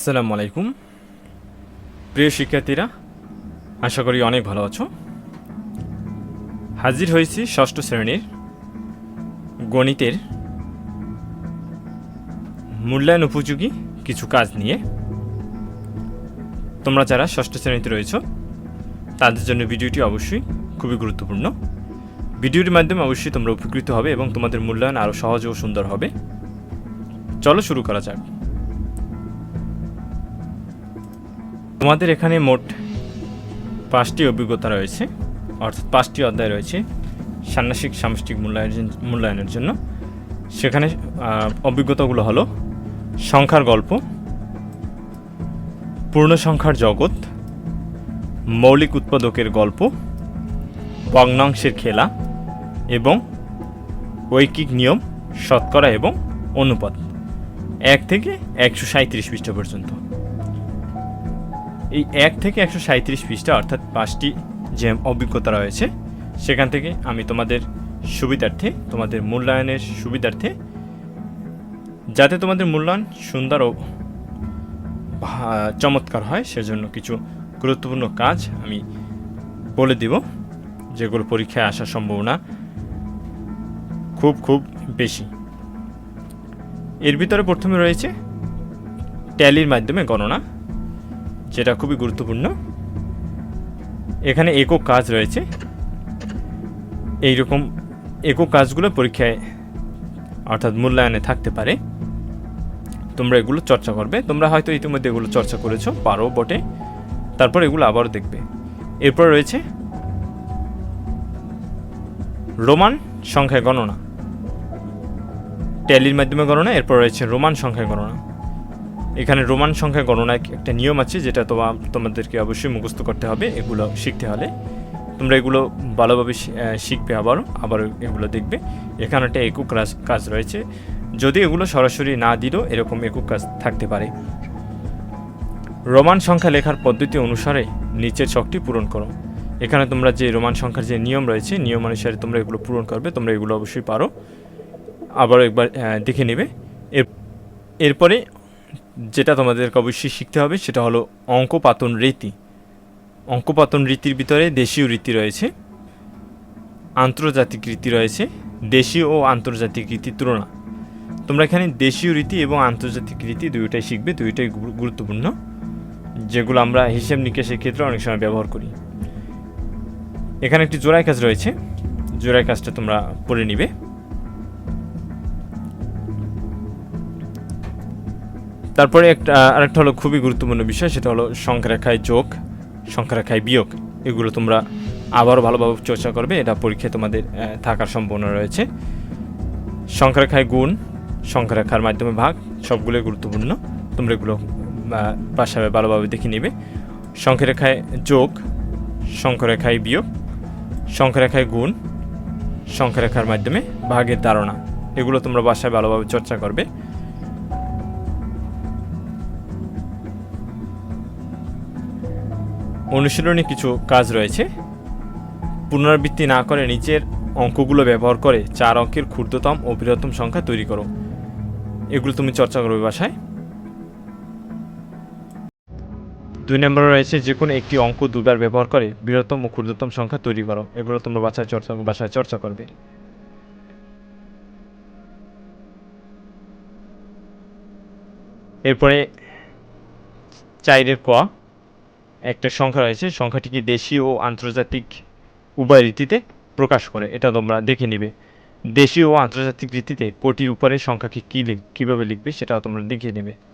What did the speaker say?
আসসালামু আলাইকুম। প্রিয় শিক্ষার্থীরা, আশা করি অনেক ভালো আছো। হাজির হয়েছি ষষ্ঠ শ্রেণির গণিতের মূল্যায়ন উপযোগী কিছু কাজ নিয়ে। তোমরা যারা ষষ্ঠ শ্রেণীতে রয়েছ, তাদের জন্য ভিডিওটি অবশ্যই খুবই গুরুত্বপূর্ণ। ভিডিওটির মাধ্যমে অবশ্যই তোমরা উপকৃত হবে এবং তোমাদের মূল্যায়ন আরও সহজ ও সুন্দর হবে। চলো শুরু করা যাক। তোমাদের এখানে মোট পাঁচটি অভিজ্ঞতা রয়েছে, অর্থাৎ পাঁচটি অধ্যায় রয়েছে ষান্মাসিক সামষ্টিক মূল্যায়নের মূল্যায়নের জন্য। সেখানে অভিজ্ঞতাগুলো হলো, সংখ্যার গল্প, পূর্ণ সংখ্যার জগৎ, মৌলিক উৎপাদকের গল্প, ভগ্নাংশের খেলা এবং ঐকিক নিয়ম, শতকরা এবং অনুপাত। এক থেকে একশো সাঁত্রিশ পৃষ্ঠ পর্যন্ত। এই এক থেকে একশো সাঁত্রিশ পৃষ্ঠা অর্থাৎ পাঁচটি যে অভিজ্ঞতা রয়েছে, সেখান থেকে আমি তোমাদের সুবিধার্থে, তোমাদের মূল্যায়নের সুবিধার্থে, যাতে তোমাদের মূল্যায়ন সুন্দর ও চমৎকার হয়, সেজন্য কিছু গুরুত্বপূর্ণ কাজ আমি বলে দিব, যেগুলো পরীক্ষায় আসার সম্ভাবনা খুব খুব বেশি। এর ভিতরে প্রথমে রয়েছে, ট্যালির মাধ্যমে গণনা। যেটা খুবই গুরুত্বপূর্ণ, এখানে একক কাজ রয়েছে। এই রকম একক কাজগুলো পরীক্ষায় অর্থাৎ মূল্যায়নে থাকতে পারে। তোমরা এগুলো চর্চা করবে। তোমরা হয়তো ইতিমধ্যে এগুলো চর্চা করেছ, পারো বটে। তারপর এগুলো আবারও দেখবে। এরপর রয়েছে রোমান সংখ্যায় গণনা। ট্যালির মাধ্যমে গণনা, এরপর রয়েছে রোমান সংখ্যায় গণনা। এখানে রোমান সংখ্যা গণনায় একটা নিয়ম আছে, যেটা তোমা তোমাদেরকে অবশ্যই মুখস্থ করতে হবে, এগুলো শিখতে হলে। তোমরা এগুলো ভালোভাবে শিখবে আবার আবার এগুলো দেখবে। এখানে একটা একক কাজ কাজ রয়েছে। যদি এগুলো সরাসরি না দিলেও এরকম একক কাজ থাকতে পারে। রোমান সংখ্যা লেখার পদ্ধতি অনুসারে নিচের ছকটি পূরণ করো। এখানে তোমরা যে রোমান সংখ্যার যে নিয়ম রয়েছে, নিয়ম অনুসারে তোমরা এগুলো পূরণ করবে, তোমরা এগুলো অবশ্যই পারো। আবারও একবার দেখে নেবে। এর এরপরে যেটা তোমাদেরকে অবশ্যই শিখতে হবে সেটা হলো অঙ্কপাতন রীতি। অঙ্কপাতন রীতির ভিতরে দেশীয় রীতি রয়েছে, আন্তর্জাতিক রীতি রয়েছে, দেশীয় ও আন্তর্জাতিক রীতির তুলনা। তোমরা এখানে দেশীয় রীতি এবং আন্তর্জাতিক রীতি দুইটাই শিখবে, দুইটাই গুরুত্বপূর্ণ, যেগুলো আমরা হিসেব নিকেশের ক্ষেত্রে অনেক সময় ব্যবহার করি। এখানে একটি জোড়াই কাজ রয়েছে জোড়াই কাজটা তোমরা পড়ে নিবে। তারপরে একটা, আরেকটা হলো খুবই গুরুত্বপূর্ণ বিষয়, সেটা হলো সংখ্যারেখায় যোগ, সংখ্যারেখায় বিয়োগ। এগুলো তোমরা আবারও ভালোভাবে চর্চা করবে, এটা পরীক্ষায় তোমাদের থাকার সম্ভাবনা রয়েছে। সংখ্যারেখায় গুণ, সংখ্যারেখার মাধ্যমে ভাগ, সবগুলোই গুরুত্বপূর্ণ। তোমরা এগুলো বাসায় ভালোভাবে দেখে নেবে। সংখ্যারেখায় যোগ, সংখ্যারেখায় বিয়োগ, সংখ্যারেখায় গুণ, সংখ্যারেখার মাধ্যমে ভাগের ধারণা। এগুলো তোমরা বাসায় ভালোভাবে চর্চা করবে। অনুশীলনে কিছু কাজ রয়েছে। পুনরাবৃত্তি না করে নিচের অঙ্কগুলো ব্যবহার করে চার অঙ্কের ক্ষুদ্রতম ও বৃহত্তম সংখ্যা তৈরি করো। এগুলো তুমি চর্চা করবে বাসায়। দুই নম্বরে রয়েছে যে কোনো একটি অঙ্ক দুবার ব্যবহার করে বৃহত্তম ও ক্ষুদ্রতম সংখ্যা তৈরি করো। এগুলো তোমরা বাসায় চর্চা বাসায় চর্চা করবে। এরপরে চাইরের ক। একটা সংখ্যা রয়েছে, সংখ্যাটিকে দেশীয় ও আন্তর্জাতিক উভয় রীতিতে প্রকাশ করে। এটা তোমরা দেখে নিবে। দেশীয় ও আন্তর্জাতিক রীতিতে কোটির উপরে সংখ্যাকে কী লিখ, কীভাবে লিখবে সেটাও তোমরা দেখে নেবে।